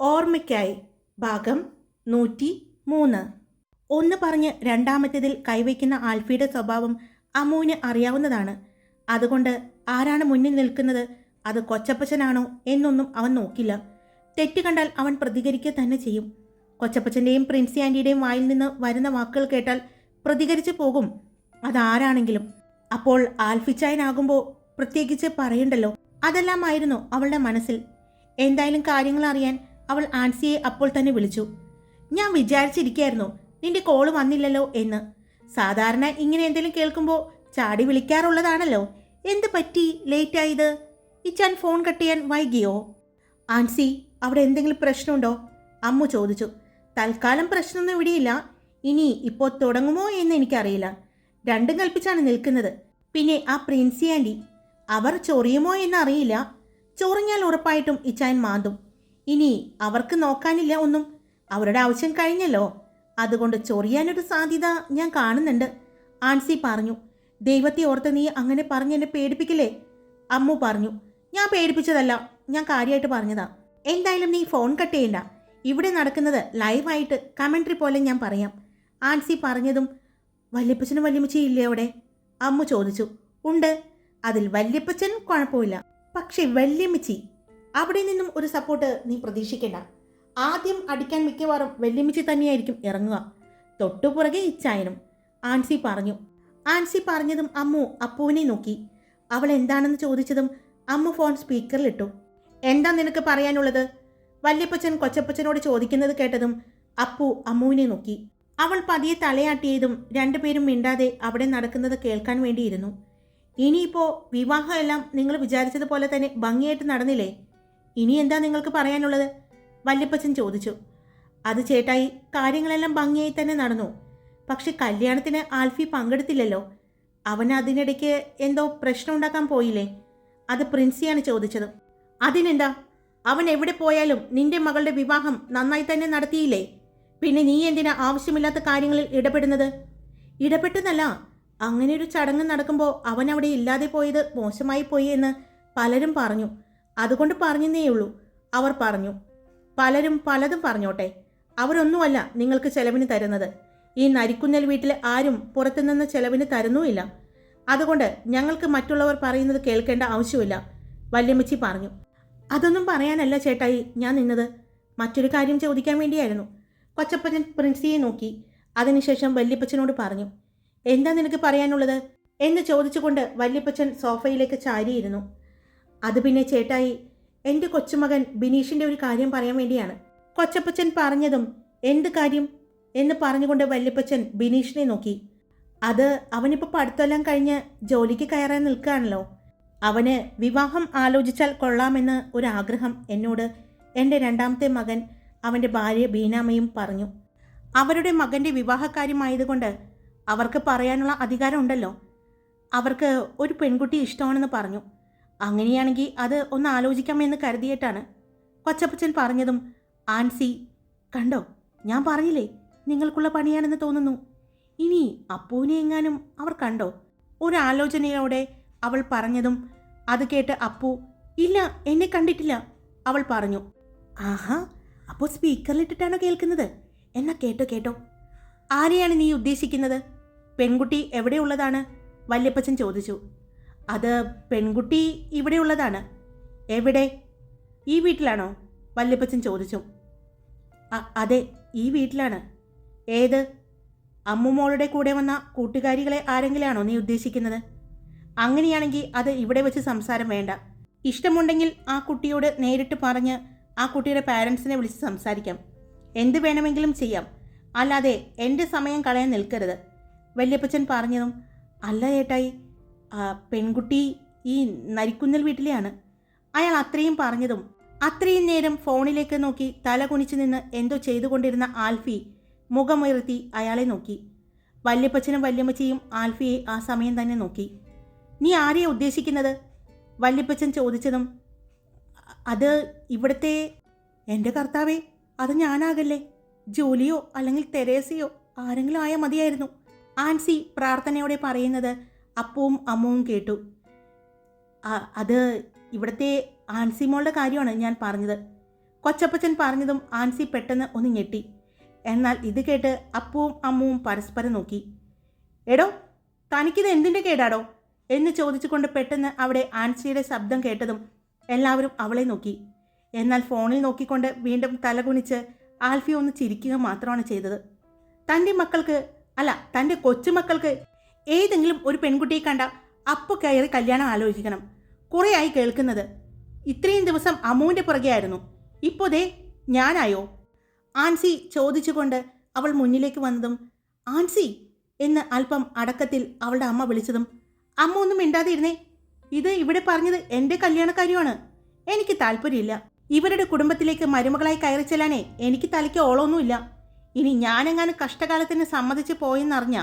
ഓർമ്മയ്ക്കായി ഭാഗം നൂറ്റി മൂന്ന് ഒന്ന് പറഞ്ഞ് രണ്ടാമത്തേതിൽ കൈവയ്ക്കുന്ന ആൽഫിയുടെ സ്വഭാവം അമ്മുവിന് അറിയാവുന്നതാണ്. അതുകൊണ്ട് ആരാണ് മുന്നിൽ നിൽക്കുന്നത്? അത് കൊച്ചപ്പച്ചനാണോ എന്നൊന്നും അവൻ നോക്കില്ല. തെറ്റ് കണ്ടാൽ അവൻ പ്രതികരിക്കുക തന്നെ ചെയ്യും. കൊച്ചപ്പച്ചന്റെയും പ്രിൻസി ആന്റിയുടെയും വായിൽ നിന്ന് വരുന്ന വാക്കുകൾ കേട്ടാൽ പ്രതികരിച്ചു പോകും. അതാരാണെങ്കിലും. അപ്പോൾ ആൽഫിച്ചായനാകുമ്പോൾ പ്രത്യേകിച്ച് പറയണ്ടല്ലോ? അതെല്ലാമായിരുന്നു അവളുടെ മനസ്സിൽ. എന്തായാലും കാര്യങ്ങൾ അറിയാൻ അവൾ ആൻസിയെ അപ്പോൾ തന്നെ വിളിച്ചു. ഞാൻ വിചാരിച്ചിരിക്കായിരുന്നു നിന്റെ കോൾ വന്നില്ലല്ലോ എന്ന്. സാധാരണ ഇങ്ങനെ എന്തെങ്കിലും കേൾക്കുമ്പോൾ ചാടി വിളിക്കാറുള്ളതാണല്ലോ. എന്ത് പറ്റി? ലേറ്റായത് ഇച്ചാൻ ഫോൺ കട്ട് ചെയ്യാൻ വൈകിയോ? ആൻസി അവിടെ എന്തെങ്കിലും പ്രശ്നമുണ്ടോ? അമ്മു ചോദിച്ചു. തൽക്കാലം പ്രശ്നമൊന്നും ഇവിടെയില്ല. ഇനി ഇപ്പോൾ തുടങ്ങുമോ എന്ന് എനിക്കറിയില്ല. രണ്ടും കൽപ്പിച്ചാണ് നിൽക്കുന്നത്. പിന്നെ ആ പ്രിൻസി ആന്റി അവർ ചൊറിയുമോ എന്നറിയില്ല ചൊറിഞ്ഞാൽ ഉറപ്പായിട്ടും ഇച്ചാൻ മാന്തും. ഇനി അവർക്ക് നോക്കാനില്ല ഒന്നും. അവരുടെ ആവശ്യം കഴിഞ്ഞല്ലോ. അതുകൊണ്ട് ചൊറിയാനൊരു സാധ്യത ഞാൻ കാണുന്നുണ്ട്. ആൻസി പറഞ്ഞു. ദൈവത്തെ ഓർത്ത് നീ അങ്ങനെ പറഞ്ഞ് എന്നെ പേടിപ്പിക്കില്ലേ? അമ്മു പറഞ്ഞു. ഞാൻ പേടിപ്പിച്ചതല്ല. ഞാൻ കാര്യമായിട്ട് പറഞ്ഞതാ. എന്തായാലും നീ ഫോൺ കട്ട് ചെയ്യണ്ട. ഇവിടെ നടക്കുന്നത് ലൈവായിട്ട് കമൻട്രി പോലെ ഞാൻ പറയാം. ആൻസി പറഞ്ഞതും വല്യപ്പച്ചനും വല്യമ്മച്ചി ഇല്ലേ അവിടെ? അമ്മു ചോദിച്ചു. ഉണ്ട്. അതിൽ വല്യപ്പച്ചൻ കുഴപ്പമില്ല. പക്ഷെ വല്യമ്മച്ചി അവിടെ നിന്നും ഒരു സപ്പോർട്ട് നീ പ്രതീക്ഷിക്കേണ്ട. ആദ്യം അടിക്കാൻ മിക്കവാറും വെല്ലുമിച്ച് തന്നെയായിരിക്കും ഇറങ്ങുക. തൊട്ടുപുറകെ ഇച്ചായനും. ആൻസി പറഞ്ഞു. ആൻസി പറഞ്ഞതും അമ്മു അപ്പുവിനെ നോക്കി. അവൾ എന്താണെന്ന് ചോദിച്ചതും അമ്മു ഫോൺ സ്പീക്കറിലിട്ടു എന്താ നിനക്ക് പറയാനുള്ളത്? വല്യപ്പച്ചൻ കൊച്ചപ്പച്ചനോട് ചോദിക്കുന്നത് കേട്ടതും അപ്പു അമ്മുവിനെ നോക്കി. അവൾ പതിയെ തലയാട്ടിയതും രണ്ടുപേരും മിണ്ടാതെ അവിടെ നടക്കുന്നത് കേൾക്കാൻ വേണ്ടിയിരുന്നു. ഇനിയിപ്പോൾ വിവാഹമെല്ലാം നിങ്ങൾ വിചാരിച്ചതുപോലെ തന്നെ ഭംഗിയായിട്ട് നടന്നില്ലേ? ഇനി എന്താ നിങ്ങൾക്ക് പറയാനുള്ളത്? വല്യപ്പച്ചൻ ചോദിച്ചു. അത് ചേട്ടായി കാര്യങ്ങളെല്ലാം ഭംഗിയായി തന്നെ നടന്നു. പക്ഷെ കല്യാണത്തിന് ആൽഫി പങ്കെടുത്തില്ലല്ലോ. അവൻ അതിനിടയ്ക്ക് എന്തോ പ്രശ്നം ഉണ്ടാക്കാൻ പോയില്ലേ? അത് പ്രിൻസിയാണ് ചോദിച്ചത്. അതിനെന്താ? അവൻ എവിടെ പോയാലും നിന്റെ മകളുടെ വിവാഹം നന്നായി തന്നെ നടത്തിയില്ലേ? പിന്നെ നീ എന്തിനാ ആവശ്യമില്ലാത്ത കാര്യങ്ങളിൽ ഇടപെടുന്നത്? ഇടപെട്ടെന്നല്ല അങ്ങനെ ഒരു ചടങ്ങ് നടക്കുമ്പോൾ അവൻ അവിടെ ഇല്ലാതെ പോയത് മോശമായി പോയി എന്ന് പലരും പറഞ്ഞു. അതുകൊണ്ട് പറഞ്ഞെന്നേ ഉള്ളൂ അവർ പറഞ്ഞു പലരും പലതും പറഞ്ഞോട്ടെ. അവരൊന്നുമല്ല നിങ്ങൾക്ക് ചെലവിന് തരുന്നത്. ഈ നരിക്കുന്നൽ വീട്ടിൽ ആരും പുറത്തുനിന്ന് ചെലവിന് തരുന്നുമില്ല. അതുകൊണ്ട് ഞങ്ങൾക്ക് മറ്റുള്ളവർ പറയുന്നത് കേൾക്കേണ്ട ആവശ്യമില്ല വല്യമ്മച്ചി പറഞ്ഞു. അതൊന്നും പറയാനല്ല ചേട്ടായി ഞാൻ നിന്നത്. മറ്റൊരു കാര്യം ചോദിക്കാൻ വേണ്ടിയായിരുന്നു. കൊച്ചപ്പച്ചൻ പ്രിൻസിയെ നോക്കി. അതിനുശേഷം വല്യപ്പച്ചനോട് പറഞ്ഞു എന്താ നിനക്ക് പറയാനുള്ളത്? എന്ന് ചോദിച്ചുകൊണ്ട് വല്യപ്പച്ചൻ സോഫയിലേക്ക് ചാരിയിരുന്നു. അത് പിന്നെ ചേട്ടായി എന്റെ കൊച്ചുമകൻ ബിനീഷിന്റെ ഒരു കാര്യം പറയാൻ വേണ്ടിയാണ്. കൊച്ചപ്പച്ചൻ പറഞ്ഞതും എന്ത് കാര്യം എന്ന് പറഞ്ഞുകൊണ്ട് വല്യപ്പച്ചൻ ബിനീഷിനെ നോക്കി. അത് അവനിപ്പോൾ പഠിത്തമെല്ലാം കഴിഞ്ഞ് ജോലിക്ക് കയറാൻ നിൽക്കുകയാണല്ലോ. അവന് വിവാഹം ആലോചിച്ചാൽ കൊള്ളാമെന്ന് ഒരാഗ്രഹം എന്നോട് എന്റെ രണ്ടാമത്തെ മകൻ അവന്റെ ഭാര്യ ബീനാമയും പറഞ്ഞു. അവരുടെ മകന്റെ വിവാഹക്കാര്യമായതുകൊണ്ട് അവർക്ക് പറയാനുള്ള അധികാരമുണ്ടല്ലോ. അവർക്ക് ഒരു പെൺകുട്ടി ഇഷ്ടമാണെന്ന് പറഞ്ഞു. അങ്ങനെയാണെങ്കിൽ അത് ഒന്ന് ആലോചിക്കാമെന്ന് കരുതിയിട്ടാണ് കൊച്ചപ്പച്ചൻ പറഞ്ഞതും ആൻസി കണ്ടോ? ഞാൻ പറഞ്ഞില്ലേ നിങ്ങൾക്കുള്ള പണിയാണെന്ന് തോന്നുന്നു. ഇനി അപ്പൂനെ എങ്ങാനും അവർ കണ്ടോ? ഒരാലോചനയോടെ അവൾ പറഞ്ഞതും അത് കേട്ട് അപ്പു ഇല്ല എന്നെ കണ്ടിട്ടില്ല അവൾ പറഞ്ഞു. ആഹാ അപ്പോൾ സ്പീക്കറിലിട്ടിട്ടാണോ കേൾക്കുന്നത്? എന്നാ കേട്ടോ കേട്ടോ. ആരെയാണ് നീ ഉദ്ദേശിക്കുന്നത്? പെൺകുട്ടി എവിടെയുള്ളതാണ്? വല്യപ്പച്ചൻ ചോദിച്ചു. അത് പെൺകുട്ടി ഇവിടെയുള്ളതാണ്. എവിടെ? ഈ വീട്ടിലാണോ? വല്യപ്പച്ചൻ ചോദിച്ചു. അതെ ഈ വീട്ടിലാണ്. ഏത്? അമ്മുമോളുടെ കൂടെ വന്ന കൂട്ടുകാരികളെ ആരെങ്കിലാണോ നീ ഉദ്ദേശിക്കുന്നത്? അങ്ങനെയാണെങ്കിൽ അത് ഇവിടെ വെച്ച് സംസാരം വേണ്ട. ഇഷ്ടമുണ്ടെങ്കിൽ ആ കുട്ടിയോട് നേരിട്ട് പറഞ്ഞ് ആ കുട്ടിയുടെ പാരൻസിനെ വിളിച്ച് സംസാരിക്കാം. എന്ത് വേണമെങ്കിലും ചെയ്യാം. അല്ലാതെ എന്റെ സമയം കളയാൻ നിൽക്കരുത്. വല്യപ്പച്ചൻ പറഞ്ഞതും അല്ല ഏട്ടായി പെൺകുട്ടി ഈ നരിക്കുന്നൽ വീട്ടിലെയാണ്. അയാൾ അത്രയും പറഞ്ഞതും അത്രയും നേരം ഫോണിലേക്ക് നോക്കി തല കുനിച്ചു നിന്ന് എന്തോ ചെയ്തുകൊണ്ടിരുന്ന ആൽഫി മുഖമുയർത്തി അയാളെ നോക്കി. വല്യപ്പച്ചനും വല്യമ്മച്ചയും ആൽഫിയെ ആ സമയം തന്നെ നോക്കി. നീ ആരെയാ ഉദ്ദേശിക്കുന്നത്? വല്യപ്പച്ചൻ ചോദിച്ചതും അത് ഇവിടുത്തെ എന്റെ കർത്താവേ അത് ഞാനാകല്ലേ? ജോലിയോ അല്ലെങ്കിൽ തെരേസയോ ആരെങ്കിലും ആയാൽ മതിയായിരുന്നു. ആൻസി പ്രാർത്ഥനയോടെ പറയുന്നത് അപ്പവും അമ്മവും കേട്ടു. "അ- അത് ഇവിടുത്തെ ആൻസിമോളുടെ കാര്യമാണ് ഞാൻ പറഞ്ഞത്. കൊച്ചപ്പച്ചൻ പറഞ്ഞതും ആൻസി പെട്ടെന്ന് ഒന്ന് ഞെട്ടി. എന്നാൽ ഇത് കേട്ട് അപ്പവും അമ്മവും പരസ്പരം നോക്കി. എടോ തനിക്കിത് എന്തിന്റെ കേടാടോ? എന്ന് ചോദിച്ചുകൊണ്ട് പെട്ടെന്ന് അവിടെ ആൻസിയുടെ ശബ്ദം കേട്ടതും എല്ലാവരും അവളെ നോക്കി. എന്നാൽ ഫോണിൽ നോക്കിക്കൊണ്ട് വീണ്ടും തലകുണിച്ച് ആൽഫി ഒന്ന് ചിരിക്കുക മാത്രമാണ് ചെയ്തത്. തന്റെ മക്കൾക്ക് അല്ല തന്റെ കൊച്ചുമക്കൾക്ക് ഏതെങ്കിലും ഒരു പെൺകുട്ടിയെ കണ്ട അപ്പോൾ കയറി കല്യാണം ആലോചിക്കണം. കുറേയായി കേൾക്കുന്നത്. ഇത്രയും ദിവസം അമ്മുവിന്റെ പുറകെയായിരുന്നു ഇപ്പോൾ ദേ ഞാനായോ? ആൻസി ചോദിച്ചുകൊണ്ട് അവൾ മുന്നിലേക്ക് വന്നതും ആൻസി എന്ന് അല്പം അടക്കത്തിൽ അവളുടെ അമ്മ വിളിച്ചതും അമ്മ ഒന്നും മിണ്ടാതെ ഇരുന്നേ. ഇത് ഇവിടെ പറഞ്ഞത് എന്റെ കല്യാണക്കാരിയാണ് എനിക്ക് താല്പര്യമില്ല. ഇവരുടെ കുടുംബത്തിലേക്ക് മരുമകളായി കയറി ചെല്ലാനേ എനിക്ക് തലയ്ക്ക് ഓളമൊന്നുമില്ല. ഇനി ഞാനെങ്ങാനും കഷ്ടകാലത്തിന് സമ്മതിച്ച് പോയെന്നറിഞ്ഞ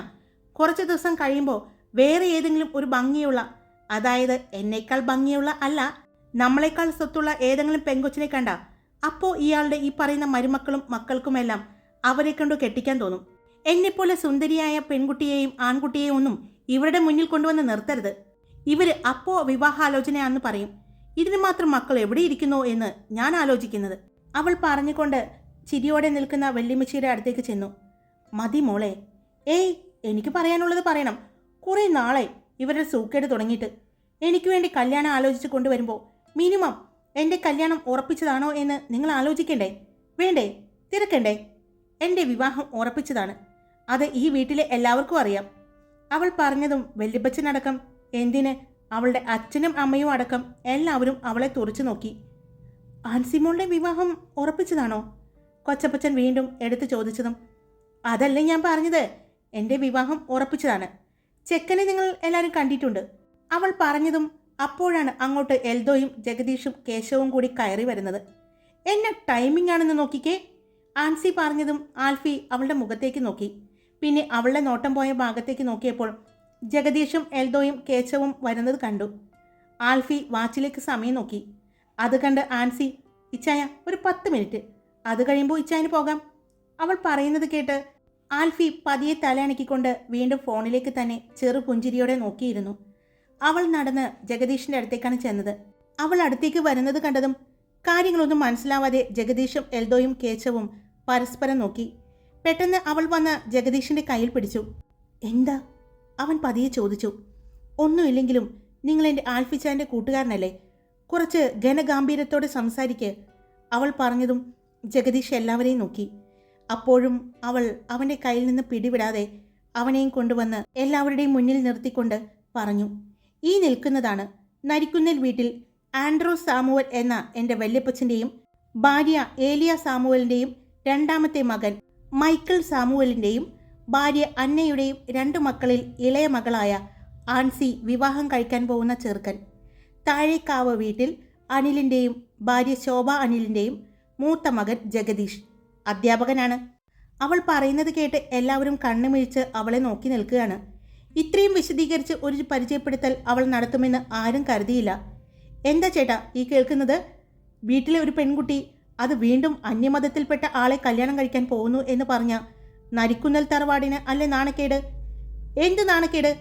കുറച്ച് ദിവസം കഴിയുമ്പോൾ വേറെ ഏതെങ്കിലും ഒരു ഭംഗിയുള്ള അതായത് എന്നേക്കാൾ ഭംഗിയുള്ള അല്ല നമ്മളെക്കാൾ സ്വത്തുള്ള ഏതെങ്കിലും പെങ്കൊച്ചിനെ കണ്ട അപ്പോൾ ഇയാളുടെ ഈ പറയുന്ന മരുമക്കളും മക്കൾക്കുമെല്ലാം അവരെ കണ്ടു കെട്ടിക്കാൻ തോന്നും. എന്നെപ്പോലെ സുന്ദരിയായ പെൺകുട്ടിയെയും ആൺകുട്ടിയെയും ഒന്നും ഇവരുടെ മുന്നിൽ കൊണ്ടുവന്ന് നിർത്തരുത്. ഇവർ അപ്പോ വിവാഹാലോചനയാണെന്ന് പറയും. ഇതിന് മാത്രം മക്കൾ എവിടെ ഇരിക്കുന്നോ എന്ന് ഞാൻ ആലോചിക്കുന്നത്. അവൾ പറഞ്ഞുകൊണ്ട് ചിരിയോടെ നിൽക്കുന്ന വെള്ളിമിച്ചിയുടെ അടുത്തേക്ക് ചെന്നു. മതി മോളെ. ഏയ് എനിക്ക് പറയാനുള്ളത് പറയണം. കുറേ നാളെ ഇവരുടെ സൂക്കേട് തുടങ്ങിയിട്ട്. എനിക്ക് വേണ്ടി കല്യാണം ആലോചിച്ച് കൊണ്ടുവരുമ്പോൾ മിനിമം എന്റെ കല്യാണം ഉറപ്പിച്ചതാണോ എന്ന് നിങ്ങൾ ആലോചിക്കണ്ടേ? വേണ്ടേ? തിരക്കണ്ടേ? എന്റെ വിവാഹം ഉറപ്പിച്ചതാണ്. അത് ഈ വീട്ടിലെ എല്ലാവർക്കും അറിയാം. അവൾ പറഞ്ഞതും വല്യപ്പച്ചനടക്കം എന്തിന് അവളുടെ അച്ഛനും അമ്മയും അടക്കം എല്ലാവരും അവളെ തുറച്ചു നോക്കി. ആൻസിമോളുടെ വിവാഹം ഉറപ്പിച്ചതാണോ? കൊച്ചപ്പച്ചൻ വീണ്ടും എടുത്തു ചോദിച്ചതും അതല്ലേ ഞാൻ പറഞ്ഞത്? എന്റെ വിവാഹം ഉറപ്പിച്ചതാണ്. ചെക്കനെ നിങ്ങൾ എല്ലാവരും കണ്ടിട്ടുണ്ട്. അവൾ പറഞ്ഞതും അപ്പോഴാണ് അങ്ങോട്ട് എൽദോയും ജഗദീഷും കേശവും കൂടി കയറി വരുന്നത്. എന്നെ ടൈമിംഗ് ആണെന്ന് നോക്കിക്കേ. ആൻസി പറഞ്ഞതും ആൽഫി അവളുടെ മുഖത്തേക്ക് നോക്കി. പിന്നെ അവളുടെ നോട്ടം പോയ ഭാഗത്തേക്ക് നോക്കിയപ്പോൾ ജഗദീഷും എൽദോയും കേശവും വരുന്നത് കണ്ടു. ആൽഫി വാച്ചിലേക്ക് സമയം നോക്കി. അത് കണ്ട് ആൻസി ഇച്ചായ ഒരു പത്ത് മിനിറ്റ്. അത് കഴിയുമ്പോൾ ഇച്ചായന് പോകാം. അവൾ പറയുന്നത് കേട്ട് ആൽഫി പതിയെ തലയണക്കിക്കൊണ്ട് വീണ്ടും ഫോണിലേക്ക് തന്നെ ചെറു പുഞ്ചിരിയോടെ നോക്കിയിരുന്നു. അവൾ നടന്ന് ജഗദീഷിന്റെ അടുത്തേക്കാണ് ചെന്നത്. അവൾ അടുത്തേക്ക് വരുന്നത് കണ്ടതും കാര്യങ്ങളൊന്നും മനസ്സിലാവാതെ ജഗദീഷും എൽദോയും കേച്ചവും പരസ്പരം നോക്കി. പെട്ടെന്ന് അവൾ വന്ന് ജഗദീഷിന്റെ കയ്യിൽ പിടിച്ചു. എന്താ? അവൻ പതിയെ ചോദിച്ചു. ഒന്നുമില്ലെങ്കിലും നിങ്ങൾ എന്റെ ആൽഫിച്ചാന്റെ കൂട്ടുകാരനല്ലേ? കുറച്ച് ഘനഗാംഭീര്യത്തോടെ സംസാരിക്ക്. അവൾ പറഞ്ഞതും ജഗദീഷ് എല്ലാവരെയും നോക്കി. അപ്പോഴും അവൾ അവന്റെ കയ്യിൽ നിന്ന് പിടിവിടാതെ അവനെയും കൊണ്ടുവന്ന് എല്ലാവരുടെയും മുന്നിൽ നിർത്തിക്കൊണ്ട് പറഞ്ഞു ഈ നിൽക്കുന്നതാണ്. നരിക്കുന്നിൽ വീട്ടിൽ ആൻഡ്രോ സാമുവൽ എന്ന എന്റെ വല്യപ്പച്ചന്റെയും ഭാര്യ ഏലിയ സാമുവലിന്റെയും രണ്ടാമത്തെ മകൻ മൈക്കിൾ സാമുവലിന്റെയും ഭാര്യ അന്നയുടെയും രണ്ടു മക്കളിൽ ഇളയ മകളായ ആൻസി വിവാഹം കഴിക്കാൻ പോകുന്ന ചെറുക്കൻ. താഴേക്കാവ് വീട്ടിൽ അനിലിന്റെയും ഭാര്യ ശോഭ അനിലിന്റെയും മൂത്ത മകൻ ജഗദീഷ്. അധ്യാപകനാണ്. അവൾ പറയുന്നത് കേട്ട് എല്ലാവരും കണ്ണുമിഴിച്ച് അവളെ നോക്കി നിൽക്കുകയാണ്. ഇത്രയും വിശദീകരിച്ച് ഒരു പരിചയപ്പെടുത്തൽ അവൾ നടത്തുമെന്ന് ആരും കരുതിയില്ല. എന്താ ചേട്ടാ ഈ കേൾക്കുന്നത്? വീട്ടിലെ ഒരു പെൺകുട്ടി അത് വീണ്ടും അന്യമതത്തിൽപ്പെട്ട ആളെ കല്യാണം കഴിക്കാൻ പോകുന്നു എന്ന് പറഞ്ഞ നരിക്കുന്നൽ തറവാടിന് അല്ലെ നാണക്കേട്? എന്ത് നാണക്കേട്?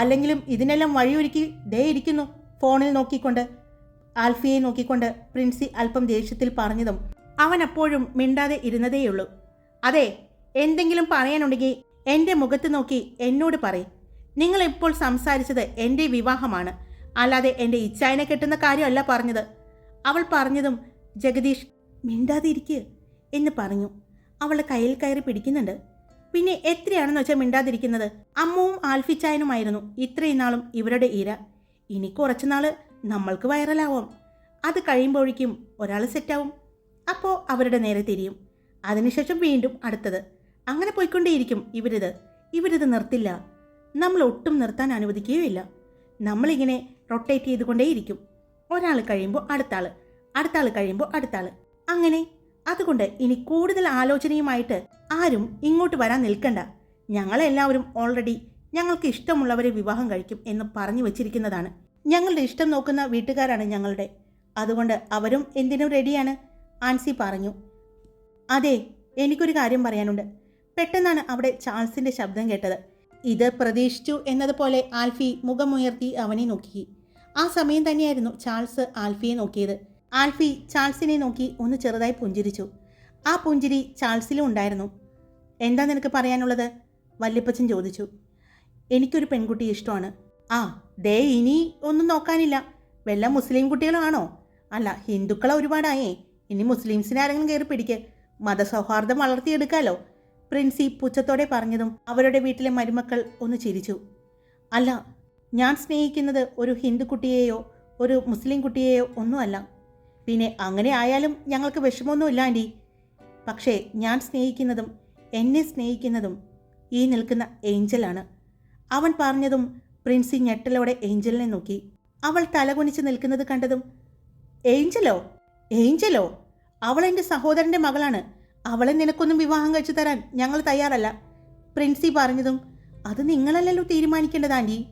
അല്ലെങ്കിലും ഇതിനെല്ലാം വഴിയൊരുക്കി ദേ ഇരിക്കുന്നു ഫോണിൽ നോക്കിക്കൊണ്ട്. ആൽഫിയെ നോക്കിക്കൊണ്ട് പ്രിൻസി അല്പം ദേഷ്യത്തിൽ പറഞ്ഞതും അവൻ അപ്പോഴും മിണ്ടാതെ ഇരുന്നതേയുള്ളൂ. അതെ എന്തെങ്കിലും പറയാനുണ്ടെങ്കിൽ എന്റെ മുഖത്ത് നോക്കി എന്നോട് പറ നിങ്ങൾ ഇപ്പോൾ സംസാരിച്ചത് എന്റെ വിവാഹമാണ്. അല്ലാതെ എന്റെ ഇച്ഛായനെ കെട്ടുന്ന കാര്യമല്ല പറഞ്ഞത്. അവൾ പറഞ്ഞതും ജഗദീഷ് മിണ്ടാതെ ഇരിക്കുക എന്ന് പറഞ്ഞു. അവളുടെ കയ്യിൽ കയറി പിടിക്കുന്നുണ്ട്. പിന്നെ എത്രയാണെന്ന് വെച്ചാൽ മിണ്ടാതിരിക്കുന്നത്? അമ്മവും ആൽഫിച്ചായനുമായിരുന്നു ഇത്രയും നാളും ഇവരുടെ ഇര. ഇനി കുറച്ചുനാൾ നമ്മൾക്ക് വൈറലാവാം അത് കഴിയുമ്പോഴേക്കും ഒരാൾ സെറ്റാവും അപ്പോൾ അവരുടെ നേരെ തിരിയും. അതിനുശേഷം വീണ്ടും അടുത്തത്. അങ്ങനെ പോയിക്കൊണ്ടേയിരിക്കും ഇവരിത്. ഇവരിത് നിർത്തില്ല. നമ്മൾ ഒട്ടും നിർത്താൻ അനുവദിക്കുകയുമില്ല. നമ്മളിങ്ങനെ റൊട്ടേറ്റ് ചെയ്തുകൊണ്ടേയിരിക്കും. ഒരാൾ കഴിയുമ്പോൾ അടുത്ത ആൾ അടുത്ത ആൾ കഴിയുമ്പോൾ അടുത്ത ആൾ അങ്ങനെ അതുകൊണ്ട് ഇനി കൂടുതൽ ആലോചനയുമായിട്ട് ആരും ഇങ്ങോട്ട് വരാൻ നിൽക്കണ്ട. ഞങ്ങളെല്ലാവരും ഓൾറെഡി ഞങ്ങൾക്ക് ഇഷ്ടമുള്ളവരെ വിവാഹം കഴിക്കും എന്ന് പറഞ്ഞു വച്ചിരിക്കുന്നതാണ്. ഞങ്ങളുടെ ഇഷ്ടം നോക്കുന്ന വീട്ടുകാരാണ് ഞങ്ങളുടെ. അതുകൊണ്ട് അവരും എന്തിനും റെഡിയാണ് ആൻസി പറഞ്ഞു. അതെ എനിക്കൊരു കാര്യം പറയാനുണ്ട്. പെട്ടെന്നാണ് അവിടെ ചാൾസിന്റെ ശബ്ദം കേട്ടത്. ഇത് പ്രതീക്ഷിച്ചു എന്നതുപോലെ ആൽഫി മുഖമുയർത്തി അവനെ നോക്കി. ആ സമയം തന്നെയായിരുന്നു ചാൾസ് ആൽഫിയെ നോക്കിയത്. ആൽഫി ചാൾസിനെ നോക്കി ഒന്ന് ചെറുതായി പുഞ്ചിരിച്ചു. ആ പുഞ്ചിരി ചാൾസിലും ഉണ്ടായിരുന്നു. എന്താ നിനക്ക് പറയാനുള്ളത്? വല്യപ്പച്ചൻ ചോദിച്ചു. എനിക്കൊരു പെൺകുട്ടി ഇഷ്ടമാണ്. ആ ദേ ഇനി ഒന്നും നോക്കാനില്ല. വല്ല മുസ്ലിം കുട്ടികളാണോ അല്ല ഹിന്ദുക്കളെ ഒരുപാടായേ. ഇനി മുസ്ലിംസിനെ ആരെങ്കിലും കയറി പിടിക്ക്. മതസൗഹാർദ്ദം വളർത്തിയെടുക്കാലോ. പ്രിൻസി പുച്ഛത്തോടെ പറഞ്ഞതും അവരുടെ വീട്ടിലെ മരുമക്കൾ ഒന്ന് ചിരിച്ചു. അല്ല ഞാൻ സ്നേഹിക്കുന്നത് ഒരു ഹിന്ദു കുട്ടിയെയോ ഒരു മുസ്ലിം കുട്ടിയെയോ ഒന്നുമല്ല പിന്നെ അങ്ങനെ ആയാലും ഞങ്ങൾക്ക് വിഷമമൊന്നുമില്ല ആന്റി പക്ഷേ ഞാൻ സ്നേഹിക്കുന്നതും എന്നെ സ്നേഹിക്കുന്നതും ഈ നിൽക്കുന്ന ഏഞ്ചലാണ് അവൻ പറഞ്ഞതും പ്രിൻസി ഞെട്ടലോടെ ഏഞ്ചലിനെ നോക്കി. അവൾ തലകുനിച്ച് നിൽക്കുന്നത് കണ്ടതും ഏഞ്ചലോ? ഏഞ്ചലോ അവൾ എന്റെ സഹോദരന്റെ മകളാണ്. അവളെ നിനക്കൊന്നും വിവാഹം കഴിച്ചു തരാൻ ഞങ്ങൾ തയ്യാറല്ല. പ്രിൻസി പറഞ്ഞതും അത് നിങ്ങളല്ലല്ലോ തീരുമാനിക്കേണ്ടത് ആന്റി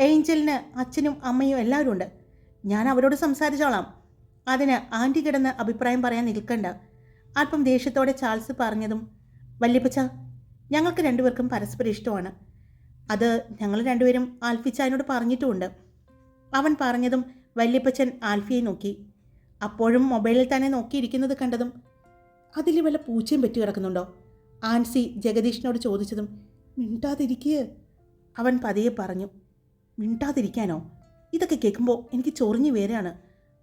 ഏഞ്ചലിന് അച്ഛനും അമ്മയും എല്ലാവരും ഉണ്ട്. ഞാൻ അവരോട് സംസാരിച്ചോളാം. അതിന് ആന്റി കിടന്ന് അഭിപ്രായം പറയാൻ നിൽക്കണ്ട. അല്പം ദേഷ്യത്തോടെ ചാൾസ് പറഞ്ഞതും വല്യപ്പച്ച ഞങ്ങൾക്ക് രണ്ടുപേർക്കും പരസ്പരം ഇഷ്ടമാണ്. അത് ഞങ്ങൾ രണ്ടുപേരും ആൽഫിച്ചായനോട് പറഞ്ഞിട്ടുമുണ്ട്. അവൻ പറഞ്ഞതും വല്യപ്പച്ചൻ ആൽഫിയെ നോക്കി. അപ്പോഴും മൊബൈലിൽ തന്നെ നോക്കിയിരിക്കുന്നത് കണ്ടതും അതിൽ വല്ല പൂച്ചയും പെറ്റി കിടക്കുന്നുണ്ടോ? ആൻസി ജഗദീഷിനോട് ചോദിച്ചതും മിണ്ടാതിരിക്കുക അവൻ പതിയെ പറഞ്ഞു മിണ്ടാതിരിക്കാനോ? ഇതൊക്കെ കേൾക്കുമ്പോൾ എനിക്ക് ചൊറിഞ്ഞു വേരെയാണ്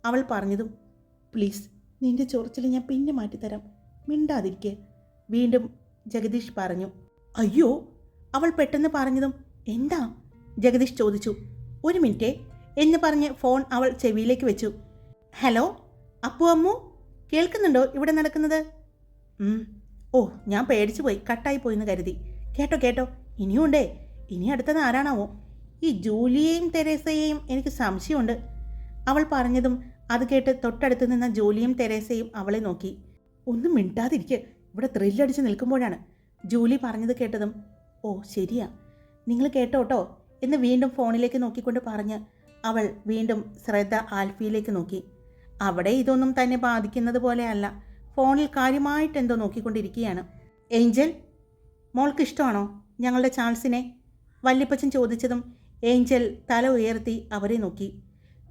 അവൾ പറഞ്ഞതും പ്ലീസ് നിന്റെ ചൊറിച്ചിൽ ഞാൻ പിന്നെ മാറ്റിത്തരാം. മിണ്ടാതിരിക്കുക വീണ്ടും ജഗദീഷ് പറഞ്ഞു അയ്യോ. അവൾ പെട്ടെന്ന് പറഞ്ഞതും എന്താ? ജഗദീഷ് ചോദിച്ചു ഒരു മിനിറ്റേ എന്ന് പറഞ്ഞ് ഫോൺ അവൾ ചെവിയിലേക്ക് വെച്ചു. ഹലോ? അപ്പു അമ്മു കേൾക്കുന്നുണ്ടോ ഇവിടെ നടക്കുന്നത്. ഓ ഞാൻ പേടിച്ചു പോയി കട്ടായി പോയിന്ന് കരുതി. കേട്ടോ കേട്ടോ ഇനിയുണ്ടേ ഇനി അടുത്തത് ആരാണാവോ? ഈ ജൂലിയെയും തെരേസയെയും എനിക്ക് സംശയമുണ്ട്. അവൾ പറഞ്ഞതും അത് കേട്ട് തൊട്ടടുത്ത് നിന്ന ജൂലിയും തെരേസയും അവളെ നോക്കി. ഒന്നും മിണ്ടാതിരിക്കുക ഇവിടെ ത്രില്ലടിച്ച് നിൽക്കുമ്പോഴാണ്. ജൂലി പറഞ്ഞത് കേട്ടതും ഓ ശരിയാ. നിങ്ങൾ കേട്ടോട്ടോ എന്ന് വീണ്ടും ഫോണിലേക്ക് നോക്കിക്കൊണ്ട് പറഞ്ഞ് അവൾ വീണ്ടും ശ്രദ്ധ ആൽഫിയിലേക്ക് നോക്കി. അവിടെ ഇതൊന്നും തന്നെ ബാധിക്കുന്നത് പോലെയല്ല. ഫോണിൽ കാര്യമായിട്ട് എന്തോ നോക്കിക്കൊണ്ടിരിക്കുകയാണ്. ഏഞ്ചൽ മോൾക്ക് ഇഷ്ടമാണോ ഞങ്ങളുടെ ചാൾസിനെ? വല്യപ്പച്ചൻ ചോദിച്ചതും ഏഞ്ചൽ തല ഉയർത്തി അവരെ നോക്കി.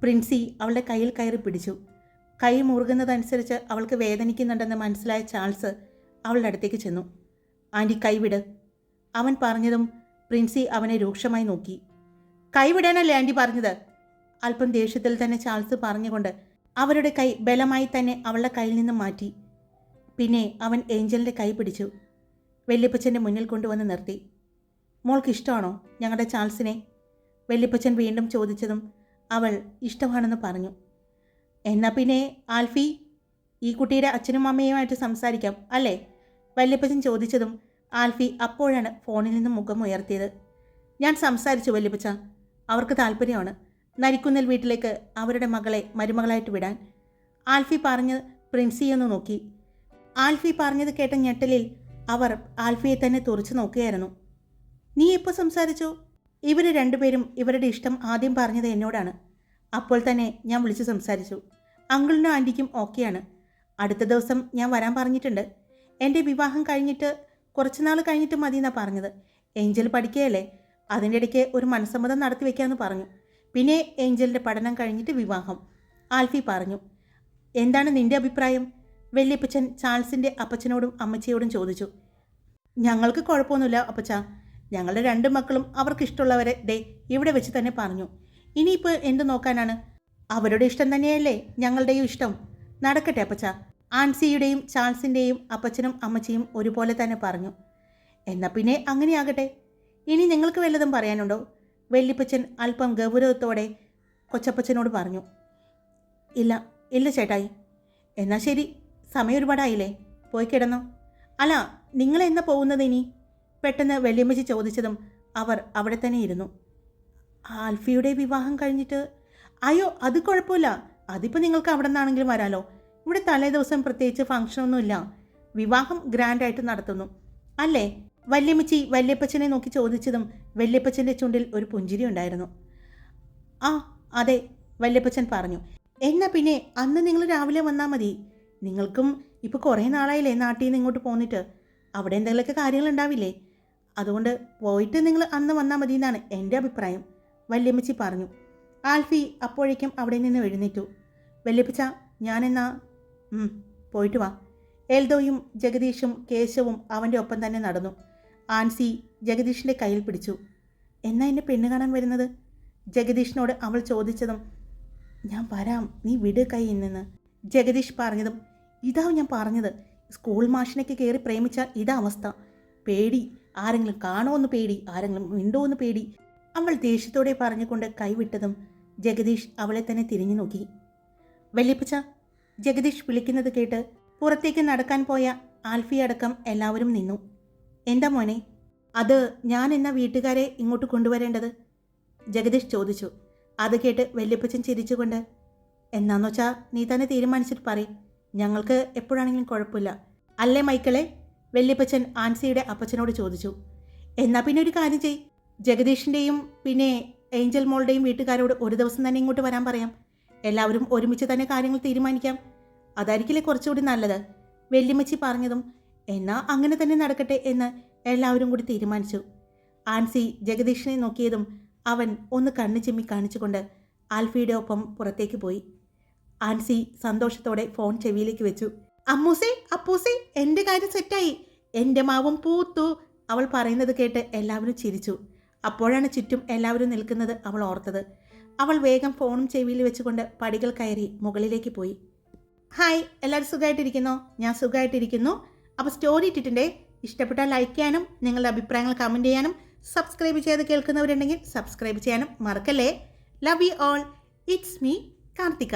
പ്രിൻസി അവളുടെ കയ്യിൽ കയറി പിടിച്ചു. കൈ മുറുകുന്നതനുസരിച്ച് അവൾക്ക് വേദനിക്കുന്നുണ്ടെന്ന് മനസ്സിലായ ചാൾസ് അവളുടെ അടുത്തേക്ക് ചെന്നു. ആന്റി കൈവിട് അവൻ പറഞ്ഞതും പ്രിൻസി അവനെ രൂക്ഷമായി നോക്കി. കൈവിടാനല്ലേ ആന്റി പറഞ്ഞത്? അല്പം ദേഷ്യത്തിൽ തന്നെ ചാൾസ് പറഞ്ഞുകൊണ്ട് അവരുടെ കൈ ബലമായി തന്നെ അവളുടെ കയ്യിൽ നിന്നും മാറ്റി. പിന്നെ അവൻ ഏഞ്ചലിന്റെ കൈ പിടിച്ചു. വല്യപ്പച്ചന്റെ മുന്നിൽ കൊണ്ടുവന്ന് നിർത്തി. മോൾക്ക് ഇഷ്ടമാണോ ഞങ്ങളുടെ ചാൾസിനെ? വല്യപ്പച്ചൻ വീണ്ടും ചോദിച്ചതും അവൾ ഇഷ്ടമാണെന്ന് പറഞ്ഞു. എന്നാൽ പിന്നെ ആൽഫി ഈ കുട്ടിയുടെ അച്ഛനും അമ്മയുമായിട്ട് സംസാരിക്കാം അല്ലേ? വല്യപ്പച്ചൻ ചോദിച്ചതും ആൽഫി അപ്പോഴാണ് ഫോണിൽ നിന്ന് മുഖം ഉയർത്തിയത്. ഞാൻ സംസാരിച്ചു വല്യപ്പച്ച അവർക്ക് താല്പര്യമാണ്. നരിക്കുന്നിൽ വീട്ടിലേക്ക് അവരുടെ മകളെ മരുമകളായിട്ട് വിടാൻ ആൽഫി പറഞ്ഞ് പ്രിൻസിയൊന്ന് നോക്കി. ആൽഫി പറഞ്ഞത് കേട്ട ഞെട്ടലിൽ അവർ ആൽഫിയെ തന്നെ തുറച്ചു നോക്കുകയായിരുന്നു. നീ എപ്പോൾ സംസാരിച്ചു? ഇവർ രണ്ടുപേരും ഇവരുടെ ഇഷ്ടം ആദ്യം പറഞ്ഞത് എന്നോടാണ്. അപ്പോൾ തന്നെ ഞാൻ വിളിച്ച് സംസാരിച്ചു. അങ്കിളിനും ആന്റിക്കും ഓക്കെയാണ്. അടുത്ത ദിവസം ഞാൻ വരാൻ പറഞ്ഞിട്ടുണ്ട്. എന്റെ വിവാഹം കഴിഞ്ഞിട്ട് കുറച്ച് നാൾ കഴിഞ്ഞിട്ട് മതി എന്നാണ് പറഞ്ഞത്. ഏഞ്ചൽ പഠിക്കുകയല്ലേ അതിന്റെ ഇടയ്ക്ക് ഒരു മനസ്സമ്മതം നടത്തി വെക്കാമെന്ന് പറഞ്ഞു. പിന്നെ ഏഞ്ചലിന്റെ പഠനം കഴിഞ്ഞിട്ട് വിവാഹം. ആൽഫി പറഞ്ഞു എന്താണ് നിന്റെ അഭിപ്രായം? വല്യപ്പച്ചൻ ചാൾസിന്റെ അപ്പച്ചനോടും അമ്മച്ചിയോടും ചോദിച്ചു ഞങ്ങൾക്ക് കുഴപ്പമൊന്നുമില്ല അപ്പച്ച. ഞങ്ങളുടെ രണ്ട് മക്കളും അവർക്കിഷ്ടമുള്ളവരെ ദേ ഇവിടെ വെച്ച് തന്നെ പറഞ്ഞു. ഇനിയിപ്പോൾ എന്ത് നോക്കാനാണ്? അവരുടെ ഇഷ്ടം തന്നെയല്ലേ ഞങ്ങളുടെയും ഇഷ്ടം. നടക്കട്ടെ അപ്പച്ച. ആൻസിയുടെയും ചാൾസിന്റെയും അപ്പച്ചനും അമ്മച്ചിയും ഒരുപോലെ തന്നെ പറഞ്ഞു എന്നാൽ പിന്നെ അങ്ങനെയാകട്ടെ. ഇനി നിങ്ങൾക്ക് വല്ലതും പറയാനുണ്ടോ? വല്യപ്പച്ചൻ അല്പം ഗൗരവത്തോടെ കൊച്ചപ്പച്ചനോട് പറഞ്ഞു ഇല്ല ഇല്ല ചേട്ടായി. എന്നാൽ ശരി സമയം ഒരുപാടായില്ലേ. പോയി കിടന്നോ. അല്ല നിങ്ങൾ എന്നാ പോകുന്നത് ഇനി? പെട്ടെന്ന് വല്യമ്മച്ചി ചോദിച്ചതും അവർ അവിടെ തന്നെ ഇരുന്നു. ആൽഫിയുടെ വിവാഹം കഴിഞ്ഞിട്ട്? അയ്യോ അത് കുഴപ്പമില്ല. അതിപ്പോൾ നിങ്ങൾക്ക് അവിടെ നിന്നാണെങ്കിലും വരാലോ. ഇവിടെ തലേ ദിവസം പ്രത്യേകിച്ച് ഫംഗ്ഷനൊന്നുമില്ല. വിവാഹം ഗ്രാൻഡായിട്ട് നടത്തുന്നു. അല്ലേ? വല്യമ്മച്ചി വല്യപ്പച്ചനെ നോക്കി ചോദിച്ചതും വല്യപ്പച്ചന്റെ ചുണ്ടിൽ ഒരു പുഞ്ചിരി ഉണ്ടായിരുന്നു. ആ അതെ വല്യപ്പച്ചൻ പറഞ്ഞു. എന്നാ പിന്നെ അന്ന് നിങ്ങൾ രാവിലെ വന്നാൽ മതി. നിങ്ങൾക്കും ഇപ്പോൾ കുറേ നാളായില്ലേ നാട്ടിൽ നിന്ന് ഇങ്ങോട്ട് പോന്നിട്ട്. അവിടെ എന്തെങ്കിലുമൊക്കെ കാര്യങ്ങൾ ഉണ്ടാവില്ലേ? അതുകൊണ്ട് പോയിട്ട് നിങ്ങൾ അന്ന് വന്നാൽ മതി എന്നാണ് എന്റെ അഭിപ്രായം വല്യമ്മച്ചി പറഞ്ഞു. ആൽഫി അപ്പോഴേക്കും അവിടെ നിന്ന് എഴുന്നേറ്റു. വല്യപ്പച്ച ഞാനെന്നാ? പോയിട്ട് വാ. എൽദോയും ജഗദീഷും കേശവും അവന്റെ ഒപ്പം തന്നെ നടന്നു. ആൻസി ജഗദീഷിന്റെ കയ്യിൽ പിടിച്ചു. എന്നാ എന്നെ പെണ്ണ് കാണാൻ വരുന്നത്? ജഗദീഷിനോട് അവൾ ചോദിച്ചതും ഞാൻ വരാം നീ വിട് കൈ നിന്ന് ജഗദീഷ് പറഞ്ഞതും ഇതാവും ഞാൻ പറഞ്ഞത് സ്കൂൾ മാഷിനൊക്കെ കയറി പ്രേമിച്ചാൽ ഇതാ അവസ്ഥ. പേടി ആരെങ്കിലും കാണുമെന്ന് പേടി ആരെങ്കിലും മിണ്ടുമെന്ന് പേടി. അവൾ ദേഷ്യത്തോടെ പറഞ്ഞുകൊണ്ട് കൈവിട്ടതും ജഗദീഷ് അവളെ തന്നെ തിരിഞ്ഞു നോക്കി. വല്യപ്പച്ച ജഗദീഷ് വിളിക്കുന്നത് കേട്ട് പുറത്തേക്ക് നടക്കാൻ പോയ ആൽഫി അടക്കം എല്ലാവരും നിന്നു. എന്താ മോനെ അത് ഞാൻ എന്ന വീട്ടുകാരെ ഇങ്ങോട്ട് കൊണ്ടുവരേണ്ടത്? ജഗദീഷ് ചോദിച്ചു. അത് കേട്ട് വല്യപ്പച്ചൻ ചിരിച്ചുകൊണ്ട് എന്നാന്ന് വെച്ചാൽ നീ തന്നെ തീരുമാനിച്ചിട്ട് പറയും. ഞങ്ങൾക്ക് എപ്പോഴാണെങ്കിലും കുഴപ്പമില്ല. അല്ലേ മൈക്കിളെ? വല്യപ്പച്ചൻ ആൻസിയുടെ അപ്പച്ചനോട് ചോദിച്ചു. എന്നാൽ പിന്നെ ഒരു കാര്യം ചെയ് ജഗദീഷിന്റെയും പിന്നെ ഏഞ്ചൽ മോളുടെയും വീട്ടുകാരോട് ഒരു ദിവസം തന്നെ ഇങ്ങോട്ട് വരാൻ പറയാം. എല്ലാവരും ഒരുമിച്ച് തന്നെ കാര്യങ്ങൾ തീരുമാനിക്കാം. അതായിരിക്കില്ലേ കുറച്ചുകൂടി നല്ലത്? വല്യമ്മച്ചി പറഞ്ഞതും എന്നാ അങ്ങനെ തന്നെ നടക്കട്ടെ എന്ന് എല്ലാവരും കൂടി തീരുമാനിച്ചു. ആൻസി ജഗദീഷിനെ നോക്കിയതും അവൻ ഒന്ന് കണ്ണു ചിമ്മി കാണിച്ചുകൊണ്ട് ആൽഫിയുടെ ഒപ്പം പുറത്തേക്ക് പോയി. ആൻസി സന്തോഷത്തോടെ ഫോൺ ചെവിയിലേക്ക് വെച്ചു. അമ്മൂസേ അപ്പൂസേ എന്റെ കാര്യം സെറ്റായി. എന്റെ മാവും പൂത്തു. അവൾ പറയുന്നത് കേട്ട് എല്ലാവരും ചിരിച്ചു. അപ്പോഴാണ് ചുറ്റും എല്ലാവരും നിൽക്കുന്നത് അവൾ ഓർത്തത്. അവൾ വേഗം ഫോണും ചെവിയിൽ വെച്ചുകൊണ്ട് പടികൾ കയറി മുകളിലേക്ക് പോയി. ഹായ് എല്ലാവരും സുഖമായിട്ടിരിക്കുന്നോ? ഞാൻ സുഖമായിട്ടിരിക്കുന്നു. അപ്പോൾ സ്റ്റോറി ഇട്ടിട്ടുണ്ടേ. ഇഷ്ടപ്പെട്ടാൽ ലൈക്ക് ചെയ്യാനും നിങ്ങളുടെ അഭിപ്രായങ്ങൾ കമന്റ് ചെയ്യാനും സബ്സ്ക്രൈബ് ചെയ്ത് കേൾക്കുന്നവരുണ്ടെങ്കിൽ സബ്സ്ക്രൈബ് ചെയ്യാനും മറക്കല്ലേ? Love you all it's me Karthika.